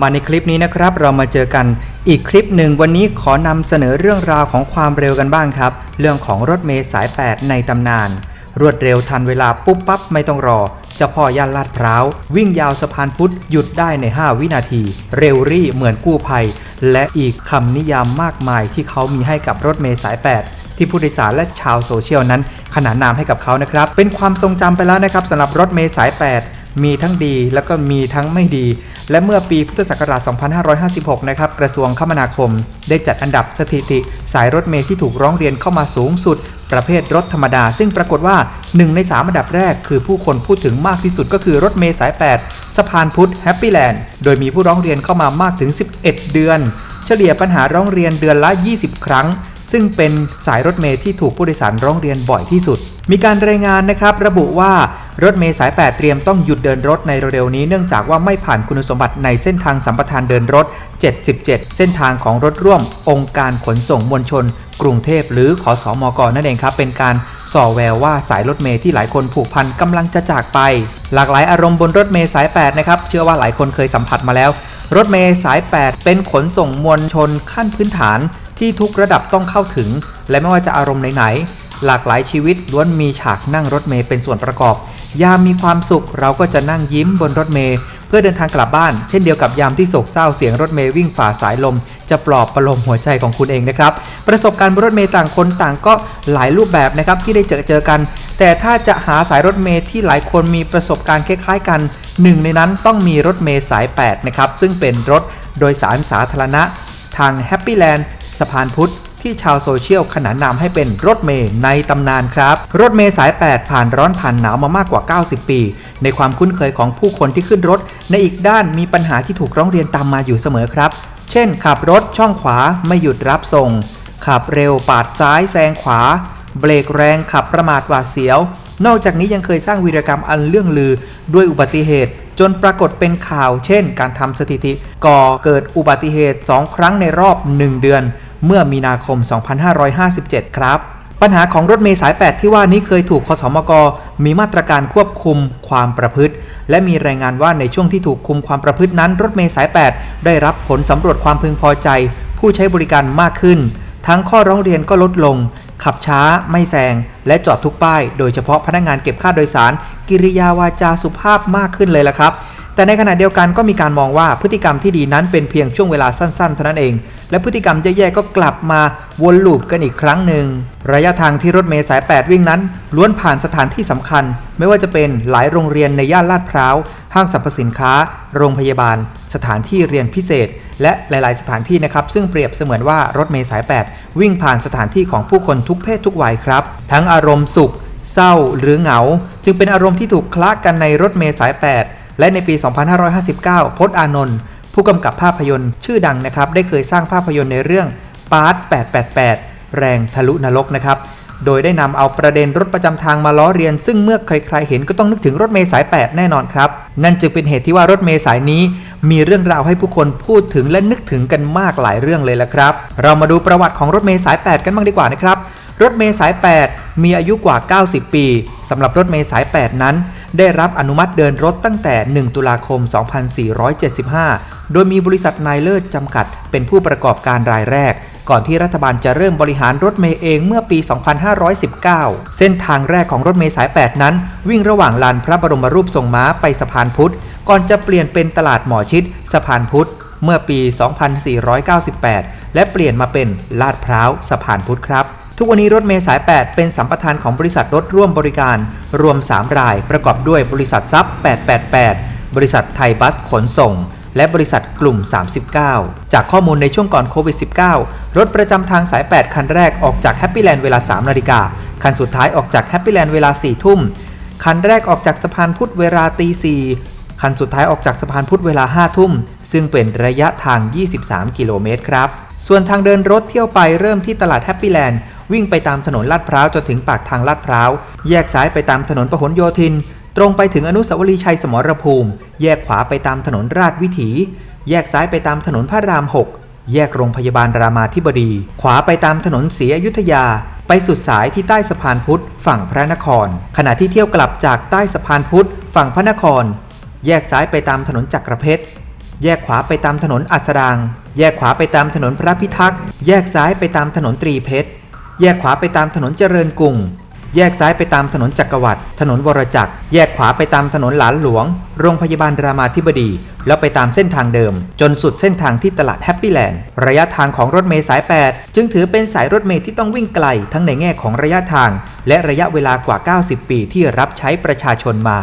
มาในคลิปนี้นะครับ เรามาเจอกันอีกคลิปหนึ่งวันนี้ขอนำเสนอเรื่องราวของความเร็วกันบ้างครับ เรื่องของรถเมล์สาย 8 ในตำนาน รวดเร็วทันเวลาปุ๊บปั๊บไม่ต้องรอเจ้าพ่อย่านลาดพร้าว วิ่งยาวสะพานพุทธหยุดได้ใน 5 วินาที เร็วรี่เหมือนกู้ภัย และอีกคำนิยามมากมายที่เขามีให้กับรถเมล์สาย 8 ที่ผู้โดยสารและชาวโซเชียลนั้น ขนานนามให้กับเขานะครับเป็นความทรงจำไปแล้วนะครับสำหรับรถเมล์สาย 8 มีทั้งดีแล้วก็มีทั้งไม่ดี และเมื่อปีพุทธศักราช 2556 นะครับ กระทรวงคมนาคม ได้จัดอันดับสถิติ สายรถเมล์ที่ถูกร้องเรียนเข้ามาสูงสุด ประเภทรถธรรมดา ซึ่งปรากฏว่า 1 ใน 3 อันดับแรก คือผู้คนพูดถึงมากที่สุดก็คือรถเมล์สาย 8 สะพานพุทธแฮปปี้แลนด์โดยมีผู้ร้องเรียนเข้ามามากถึง 11 เดือน เฉลี่ยปัญหาร้องเรียนเดือนละ 20 ครั้งซึ่งเป็นสายรถเมล์ที่ถูกผู้โดยสารร้องเรียนบ่อยที่สุด มีการรายงานนะครับระบุว่า รถเมล์สาย 8 เตรียมต้องหยุดเดินรถในเร็วๆนี้เนื่องจากว่าไม่ผ่านคุณสมบัติในเส้นทางสัมปทานเดินรถ 77 เส้นทางของรถร่วม องค์การขนส่งมวลชน กรุงเทพหรือขอสอมกนั่นเองครับ เป็นการส่อแววว่าสายรถเมล์ที่หลายคนผูกพันกำลังจะจากไป หลากหลายอารมณ์บนรถเมล์สาย 8 นะครับ เชื่อว่าหลายคนเคยสัมผัสมาแล้ว รถเมล์สาย 8 เป็นขนส่งมวลชนขั้นพื้นฐาน ที่ทุกระดับต้องเข้าถึง และไม่ว่าจะอารมณ์ไหนๆหลากหลายชีวิตล้วนมีฉากนั่งรถเมล์เป็นส่วนประกอบ ยามมีความสุขเราก็จะนั่งยิ้มบนรถเมล์เพื่อเดินทางกลับบ้าน เช่นเดียวกับยามที่โศกเศร้าเสียงรถเมล์วิ่งฝ่าสายลม จะปลอบประโลมหัวใจของคุณเองนะครับ ประสบการณ์บนรถเมล์ต่างคนต่างก็หลายรูปแบบนะครับที่ได้เจอเจอกัน แต่ถ้าจะหาสายรถเมล์ที่หลายคนมีประสบการณ์คล้ายๆ กันหนึ่งในนั้นต้องมีรถเมล์สาย 8 นะครับ ซึ่งเป็นรถโดยสารสาธารณะ ทางแฮปปี้แลนด์สะพานพุทธ ที่ชาวโซเชียลขนานนามให้เป็นรถเมย์ในตำนานครับ รถเมย์สาย 8 ผ่านร้อนผ่านหนาวมามากกว่า 90 ปี ในความคุ้นเคยของผู้คนที่ขึ้นรถ ในอีกด้านมีปัญหาที่ถูกร้องเรียนตามมาอยู่เสมอครับ เช่น ขับรถช่องขวาไม่หยุดรับส่ง ขับเร็วปาดซ้ายแซงขวา เบรกแรงขับประมาทหวาดเสียว นอกจากนี้ยังเคยสร้างวีรกรรมอันเรื่องลือ ด้วยอุบัติเหตุจนปรากฏเป็นข่าว เช่น การทำสถิติ ก่อเกิดอุบัติเหตุ 2 ครั้งในรอบ 1 เดือน เมื่อมีนาคม 2557 ครับ ปัญหาของรถเมล์สาย 8 ที่ว่านี้เคยถูกคสมก มีมาตรการควบคุมความประพฤติ และมีรายงานว่าในช่วงที่ถูกคุมความประพฤตินั้น รถเมล์สาย 8 ได้รับผลสำรวจความพึงพอใจ ผู้ใช้บริการมากขึ้น ทั้งข้อร้องเรียนก็ลดลง ขับช้า ไม่แซงและจอดทุกป้าย โดยเฉพาะพนักงานเก็บค่าโดยสาร กิริยาวาจาสุภาพมากขึ้นเลยละครับแต่ในขณะเดียวกันก็มีการมองว่าพฤติกรรมที่ดีนั้นเป็นเพียงช่วงเวลาสั้นๆ เท่านั้นเอง และพฤติกรรมแย่ๆก็กลับมาวนลูปกันอีกครั้งหนึ่ง ระยะทางที่รถเมล์สาย 8 วิ่งนั้น ล้วนผ่านสถานที่สำคัญ ไม่ว่าจะเป็นหลายโรงเรียนในย่านลาดพร้าว ห้างสรรพสินค้า โรงพยาบาล สถานที่เรียนพิเศษ และหลาย ๆ สถานที่นะครับ ซึ่งเปรียบเสมือนว่ารถเมล์สาย 8 วิ่งผ่านสถานที่ของผู้คนทุกเพศทุกวัยครับ ทั้งอารมณ์สุข เศร้า หรือเหงา จึงเป็นอารมณ์ที่ถูกคละกันในรถเมล์สาย 8 และในปี 2559 พจน์อานนท์ ผู้กำกับภาพยนตร์ชื่อดังนะครับ ได้เคยสร้างภาพยนตร์ในเรื่องปาร์ต888 แรงทะลุนรกนะครับ โดยได้นำเอาประเด็นรถประจำทางมาล้อเรียน ซึ่งเมื่อใครๆเห็นก็ต้องนึกถึงรถเมล์สาย 8 แน่นอนครับ นั่นจึงเป็นเหตุที่ว่ารถเมล์สายนี้ มีเรื่องราวให้ผู้คนพูดถึงและนึกถึงกันมากหลายเรื่องเลยละครับ เรามาดูประวัติของรถเมล์สาย 8 กันบ้างดีกว่านะครับ รถเมล์สาย 8 มีอายุกว่า 90 ปีสำหรับรถเมล์สาย 8 นั้น ได้รับอนุมัติเดินรถตั้งแต่ 1 ตุลาคม 2475 โดยมีบริษัทนายเลิศจำกัด เป็นผู้ประกอบการรายแรก ก่อนที่รัฐบาลจะเริ่มบริหารรถเมย์เองเมื่อปี 2519 เส้นทางแรกของรถเมย์สาย 8 นั้น วิ่งระหว่างลานพระบรมรูปทรงม้าไปสะพานพุทธ ก่อนจะเปลี่ยนเป็นตลาดหมอชิดสะพานพุทธเมื่อปี 2498 และเปลี่ยนมาเป็นลาดพร้าวสะพานพุทธครับ ทุกวันนี้รถเมล์สาย 8 เป็นสัมปทานของบริษัทรถร่วมบริการ รวม 3 รายประกอบด้วยบริษัทซับ888 บริษัทไทยบัสขนส่ง และบริษัทกลุ่ม 39 จากข้อมูลในช่วงก่อนโควิด -19 รถประจำทางสาย 8 คันแรกออกจากแฮปปี้แลนด์เวลา 3 นาฬิกา คันสุดท้ายออกจากแฮปปี้แลนด์เวลา 4 ทุ่ม คันแรกออกจากสะพานพุทธเวลาตี4คันสุดท้ายออกจากสะพานพุทธเวลา 5 ทุ่ม ซึ่งเป็นระยะทาง 23 กิโลเมตรครับ ส่วนทางเดินรถเที่ยวไปเริ่มที่ตลาดแฮปปี้แลนด์ วิ่งไปตามถนนลาดพร้าวจนถึงปากทางลาดพร้าวแยกซ้ายไปตามถนนพหลโยธิน ตรงไปถึงอนุสาวรีย์ชัยสมรภูมิ แยกขวาไปตามถนนราชวิถี แยกซ้ายไปตามถนนพระราม 6 แยกโรงพยาบาลรามาธิบดี ขวาไปตามถนนศรีอยุธยา ไปสุดสายที่ใต้สะพานพุทธฝั่งพระนคร ขณะที่เที่ยวกลับจากใต้สะพานพุทธฝั่งพระนคร แยกซ้ายไปตามถนนจักรเพชรแยกขวาไปตามถนนอัสดาง แยกขวาไปตามถนนพระพิทักษ์ แยกซ้ายไปตามถนนตรีเพชร แยกขวาไปตามถนนเจริญกรุง แยกซ้ายไปตามถนนจักรวรรดิ ถนนวรจักร แยกขวาไปตามถนนหลานหลวง โรงพยาบาลรามาธิบดี แล้วไปตามเส้นทางเดิม จนสุดเส้นทางที่ตลาดแฮปปี้แลนด์ ระยะทางของรถเมล์สาย 8 จึงถือเป็นสายรถเมล์ที่ต้องวิ่งไกล ทั้งในแง่ของระยะทาง และระยะเวลากว่า 90 ปีที่รับใช้ประชาชนมา